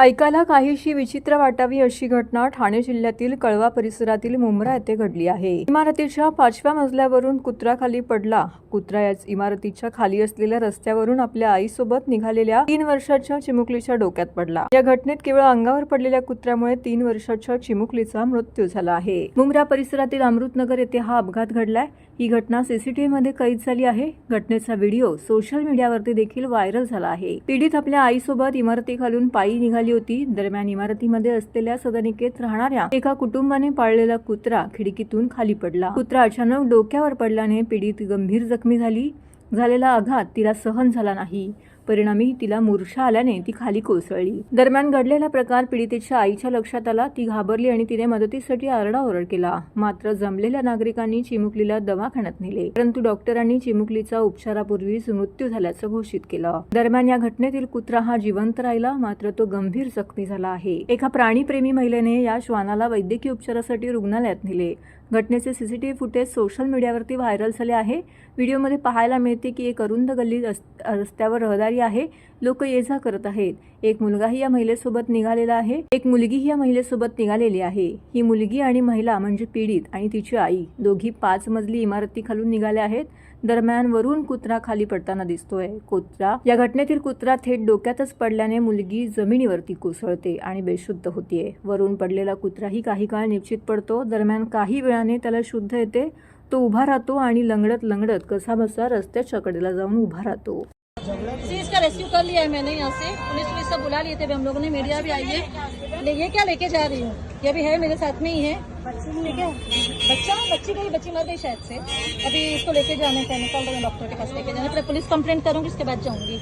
ऐकायला काहीशी विचित्र वाटावी अशी घटना ठाणे जिल्ह्यातील कळवा परिसरातील मुंब्रा येथे घडली आहे. इमारतीच्या पाचव्या मजल्यावरून कुत्रा खाली पडला. कुत्रा याच इमारतीच्या खाली असलेल्या रस्त्यावरून आपल्या आईसोबत निघालेल्या तीन वर्षाच्या चिमुकलीच्या डोक्यात पडला. या घटनेत केवळ अंगावर पडलेल्या कुत्र्यामुळे तीन वर्षाच्या चिमुकलीचा मृत्यू झाला आहे. मुंब्रा परिसरातील अमृतनगर येथे हा अपघात घडलाय. ही घटना सीसीटीव्ही मध्ये कैद झाली आहे. घटनेचा व्हिडिओ सोशल मीडियावरती देखील व्हायरल झाला आहे. पीडित आपल्या आईसोबत इमारतीखालून पायी निघाली होती. दरम्यान इमारतीमध्ये असलेल्या सदनिकेत राहणाऱ्या एका कुटुंबाने पाळलेला कुत्रा खिडकीतून खाली पडला. कुत्रा अचानक डोक्यावर पडल्याने पीडित गंभीर जखमी झाली. झालेला आघात तिला सहन झाला नाही. परिणामी तिला मूर्छा आल्याने ती खाली कोसळली. दरम्यान घडलेला प्रकार पीडितेच्या आईच्या लक्षात आला ती घाबरली आणि तिने मदतीसाठी आरडाओरड केला. मात्र जमलेल्या नागरिकांनी चिमुकलीला दवाखान्यात नेले. परंतु डॉक्टरांनी चिमुकलीचा उपचारापूर्वीच मृत्यू झाल्याचं घोषित केलं. दरम्यान या घटनेतील कुत्रा हा जिवंत राहिला मात्र तो गंभीर जखमी झाला आहे. एका प्राणीप्रेमी महिलेने या श्वानाला वैद्यकीय उपचारासाठी रुग्णालयात नेले. घटनेचे C C T V footage social मीडियावरती व्हायरल झाले आहे. व्हिडिओमध्ये पाहायला मिळते की एक अरुंद गल्ली रस्त्यावर रहदारी आहे. लोक ये जा करत आहेत. एक मुलगाही या महिलेसोबत निघालेला आहे. एक मुलगीही या महिलेसोबत निघालेली आहे. ही मुलगी आणि महिला म्हणजे पीडित आणि तिची आई दोघी पाच मजली इमारतीखालून निघाल्या आहेत. दरम्यान वरून कुत्रा खाली पडताना दिसतोय. कुत्रा या घटनेतील कुत्रा थेट डोक्यातच पडल्याने मुलगी जमिनीवरती कोसळते आणि बेशुद्ध होतीये. वरून पडलेला कुत्राही काही काळ निश्चित पडतो. दरम्यान काही वेळाने त्याला शुद्ध येते. तो उभा राहतो आणि लंगडत लंगडत कसाबसा रस्त्याच्या कडेला जाऊन उभा राहतो. जी, इसका रेस्क्यू कर लिया है मैंने यहाँ से। पुलिस पुलिस सब बुला लिए थे हम लोगों ने मीडिया भी आई है। ले, ये क्या लेके जा रही हूँ? ये भी है मेरे साथ में ही है। है? बच्चा, बच्ची गई, बच्ची मर गई शायद से। अभी इसको लेके जाने का निकल रहे हैं डॉक्टर के पास लेके जाने। फिर पुलिस कंप्लेंट करूँगी, उसके बाद जाऊँगी।